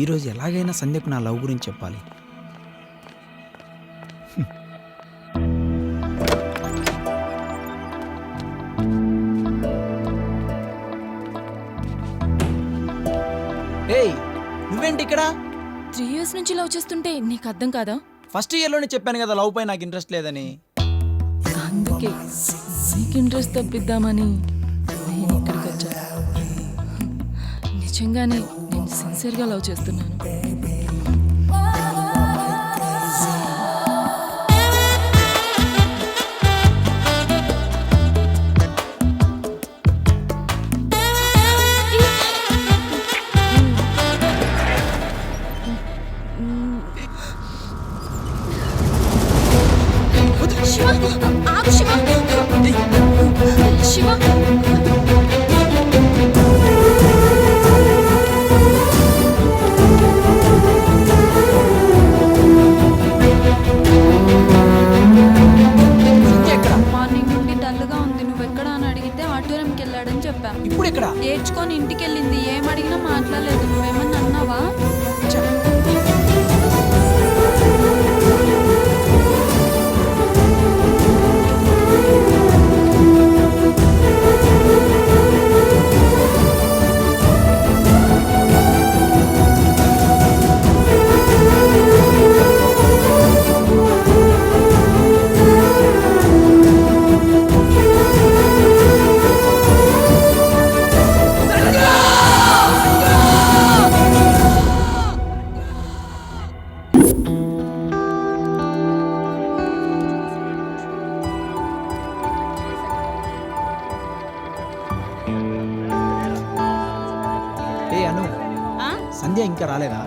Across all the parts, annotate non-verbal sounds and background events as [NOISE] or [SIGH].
ఈరోజు ఎలాగైనా సంధ్యకు నా లవ్ గురించి చెప్పాలి. ఏయ్ నువ్వేంటి ఇక్కడ? త్రీ ఇయర్స్ నుంచి లవ్ చేస్తుంటే నీకు అర్థం కాదా? ఫస్ట్ ఇయర్లోనే చెప్పాను కదా లవ్ పై నాకు ఇంట్రెస్ట్ లేదని. అందుకే నీకు ఇంట్రెస్ట్ తప్పిద్దామని నేను ఇక్కడికి వచ్చాను నిజంగానే సిన్సియర్గా లవ్ చేస్తున్నాను. సంధ్య ఇంకా రాలేదా?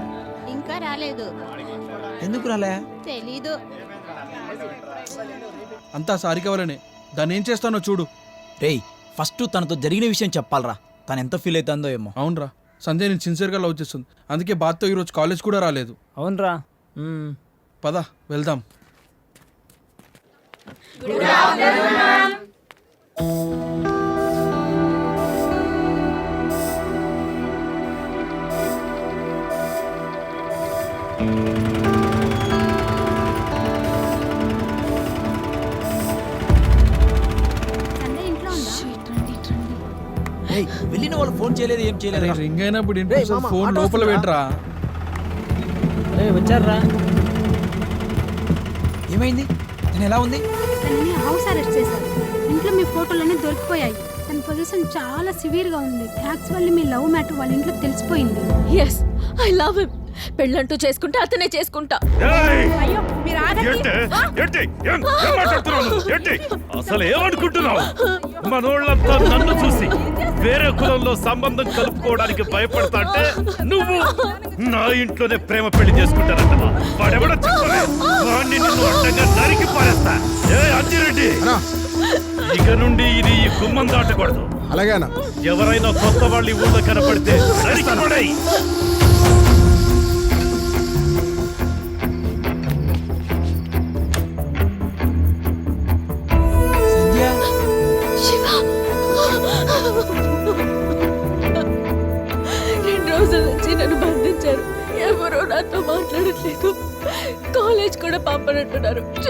ఇంకా రాలేదు. ఎందుకు రాలే? తెలీదు. అంతా సారిక వల్లనే దాన్ని ఏం చేస్తానో చూడు. రేయ్ ఫస్ట్ తనతో జరిగిన విషయం చెప్పాలరా. తను ఎంత ఫీల్ అవుతుందో ఏమో. అవునరా. సంధ్య నేను సిన్సియర్గా లవ్ చేస్తుంది. అందుకే బాత్తో ఈరోజు కాలేజ్ కూడా రాలేదు. అవునరా. పద వెళ్దాం. రేయ్ వెళ్ళిన వాళ్ళు ఫోన్ చేయలేదు ఏం చేయలేదు రింగ్ అయినప్పుడు ఏంటి ఫోన్ లోపల పెట్టరా? వచ్చారా ఏమైంది? తను ఎలా ఉంది? తనని హౌస్ అరెస్ట్ చేశారు. ఇంట్లో మీ ఫోటోలన్నీ దొరికిపోయాయి. తన పొజిషన్ చాలా సివియర్గా ఉంది. యాక్చువల్లీ మీ లవ్ మ్యాటర్ వాళ్ళ ఇంట్లో తెలిసిపోయింది. ఎస్ ఐ లవ్ హిమ్ పెళ్ళంటూ చేసుకుంటే అతనే చేసుకుంటా. అయ్యో మీరు అసలు ఏమనుకుంటున్నావు మనోళ్ళంతా నన్ను చూసి వేరే కులంలో సంబంధం కలుపుకోవడానికి భయపడతా అంటే నువ్వు నా ఇంట్లోనే ప్రేమ పెళ్ళి చేసుకుంటానంటవా? వాడెవడో చెప్పలే వాడిని నిన్ను అడ్డంగా నరికి పారేస్తా. ఏ అంజిరెడ్డి! ఇక నుండి ఇది ఈ గుమ్మం దాటకూడదు. అలాగేనా ఎవరైనా కొత్త వాళ్ళు ఊళ్ళో కనపడితే నరికి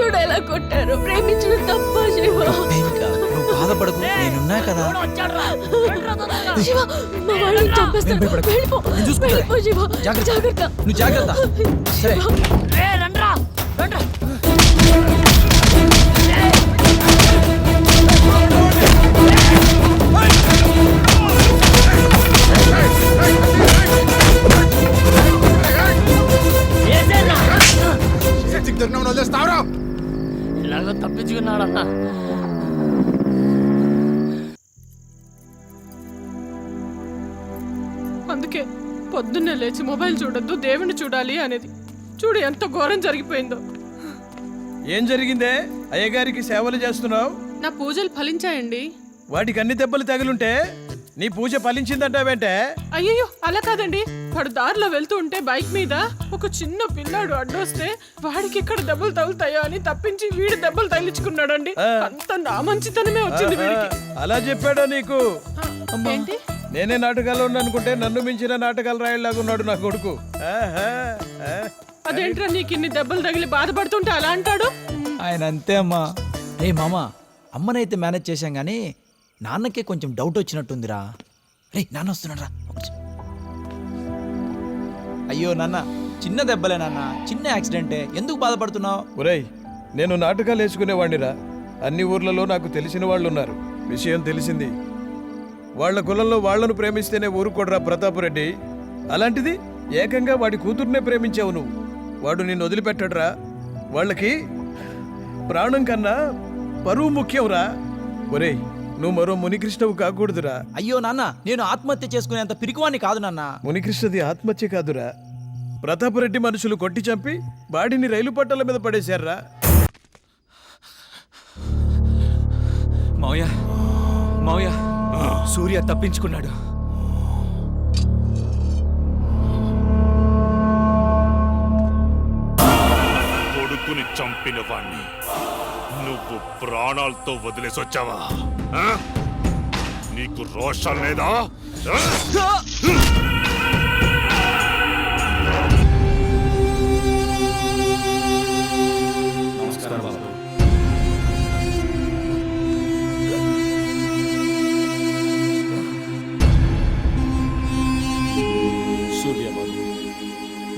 చూడ ఎలా కొట్టారు ప్రేమించడం తప్ప శివ. ఇంకా నువ్వు బాధపడకు నేనున్నా కదా. శివ మా వాళ్ళని చంపేస్తాడు. వెళ్ళిపో. వెళ్ళిపో శివ. జాగ్రత్త. జాగ్రత్త నువ్వు జాగ్రత్త. సరే. పొద్దున్నే లేచి మొబైల్ చూడొద్దు దేవుణ్ణి చూడాలి అనేది. చూడు ఎంత ఘోరం జరిగిపోయిందో. ఏం జరిగిందే? అయ్యగారికి సేవలు చేస్తున్నావు? నా పూజలు ఫలించాయండి. వాటికి అన్ని దెబ్బలు తగిలుంటే నీ పూజ ఫలించిందంటావేంటే? అయ్యయ్యో అలా కాదండి. వాడు దారిలో వెళ్తూ ఉంటే బైక్ మీద ఒక చిన్న పిల్లాడు అడ్డొస్తే వాడికి ఎక్కడ దెబ్బలు తగులుతాయో అని తప్పించి వీడు దెబ్బలు తగిలించుకున్నాడండి. అంత నా మంచితనమే వచ్చింది వీడికి. అలా చెప్పాడో నీకు? ఏంటి? నేనే నాటకాల్లో ఉన్నా అనుకుంటే నన్ను మించిన నాటకాలు రాయలాగా ఉన్నాడు నా కొడుకు. అదేంట్రా నీకు ఇన్ని దెబ్బలు తగిలి బాధపడుతుంటే అలా అంటాడు? ఆయన అంతే అమ్మా. రే మామ అమ్మనైతే మేనేజ్ చేశాం కానీ నాన్నకే కొంచెం డౌట్ వచ్చినట్టుందిరా. రే నాన్న వస్తున్నాడు రా. అయ్యో నాన్న చిన్న దెబ్బలే నాన్న. చిన్న యాక్సిడెంటే. ఎందుకు బాధపడుతున్నావు? ఒరేయ్ నేను నాటకాలు వేసుకునేవాడినిరా అన్ని ఊర్లలో నాకు తెలిసిన వాళ్ళు ఉన్నారు విషయం తెలిసింది. వాళ్ళ కులంలో వాళ్ళను ప్రేమిస్తేనే ఊరుకోడరా ప్రతాపరెడ్డి అలాంటిది ఏకంగా వాడి కూతుర్నే ప్రేమించావు నువ్వు. వాడు నిన్ను వదిలిపెట్టడురా. వాళ్ళకి ప్రాణం కన్నా పరువు ముఖ్యంరా. ఒరేయ్ నువ్వు మరో మునికృష్ణవు కాకూడదురా. అయ్యో నాన్న నేను ఆత్మహత్య చేసుకునేంత పిరికివాణ్ణి కాదు నాన్న. మునికృష్ణది ఆత్మహత్య కాదురా. ప్రతాపరెడ్డి మనుషులు కొట్టి చంపి బాడీని రైలు పట్టాల మీద పడేశారా మావయ్య మావయ్య. సూర్య తప్పించుకున్నాడు. కొడుకుని చంపిన వాణ్ణి నువ్వు ప్రాణాలతో వదిలేసి వచ్చావా? నీకు రోషం లేదా?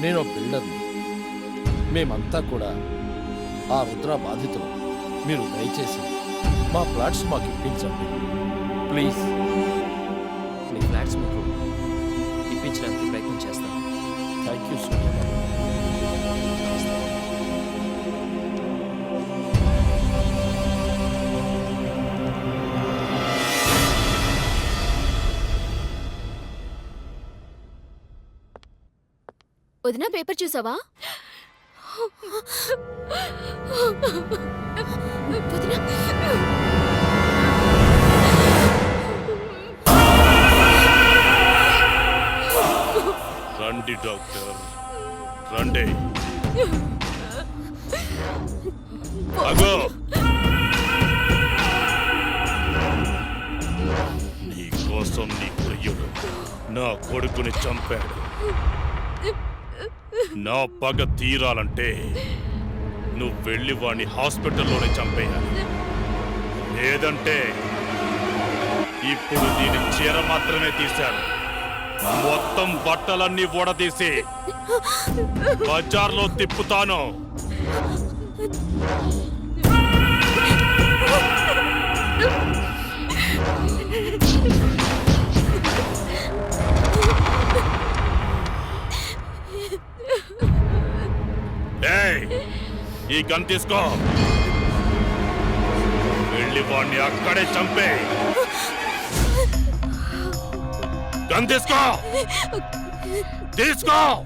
నేను బిల్డర్ని మేమంతా కూడా ఆ రుద్ర బాధితులు. మీరు దయచేసి మా ఫ్లాట్స్ మాకు ఇప్పించండి. ప్లీజ్. మీ ఫ్లాట్స్ మీకు ఇప్పించడానికి ప్రయత్నం చేస్తాం. థ్యాంక్ యూ సూర్యబాబు వదిన పేపర్ చూసావా? రండి డాక్టర్. రండి. అగో. నీ కోసం నీ ప్రియుడు నా కొడుకుని చంపాడు. నా పగ తీరాలంటే నువ్వు వెళ్ళి వాణ్ణి హాస్పిటల్లోనే చంపేయాలి. లేదంటే ఇప్పుడు దీని చీర మాత్రమే తీశాను మొత్తం బట్టలన్నీ ఊడదీసి బజార్లో తిప్పుతాను. [LAUGHS] ఈ గన్ తీసుకో. వెళ్ళి వాణ్ణి అక్కడే చంపే. గన్ తీసుకో. తీసుకో.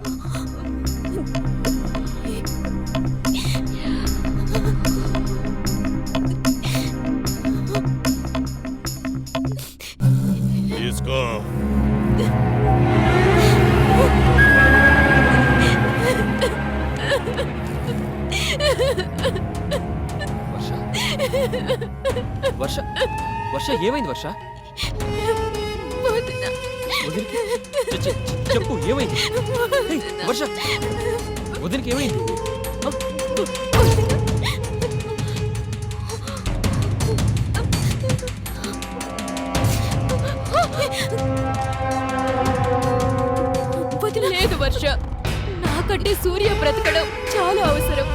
తీసుకో. వర్ష వర్ష ఏమైంది వర్ష? చెప్పు ఏమైంది? వర్ష వదినకి ఏమైంది? ఆ? వదిన. లేదు వర్ష. నాకంటే సూర్య బ్రతకడం చాలా అవసరం.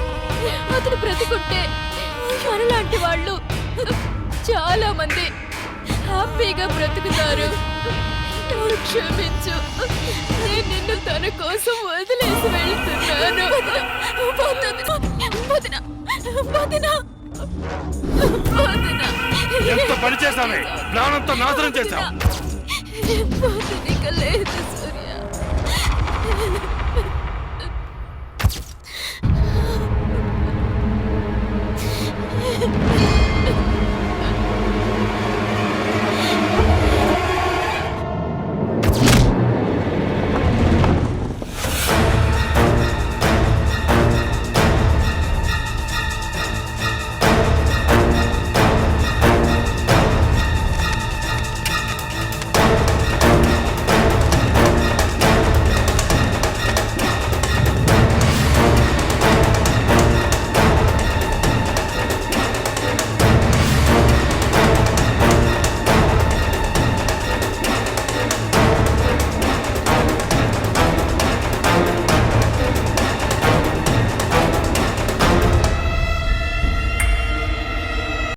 అతను బ్రతికుంటే మనలాంటి వాళ్ళు చాలా మంది హ్యాపీగా బ్రతుకుతారు. నన్ను క్షమించు. నేను నిన్ను తన కోసం వదిలేసి వెళ్తున్నాను. వదిన వదిన వదిన. ఎంత పని చేశావే? అంతా నాశనం చేశావు. లేదు సూర్య. ఆ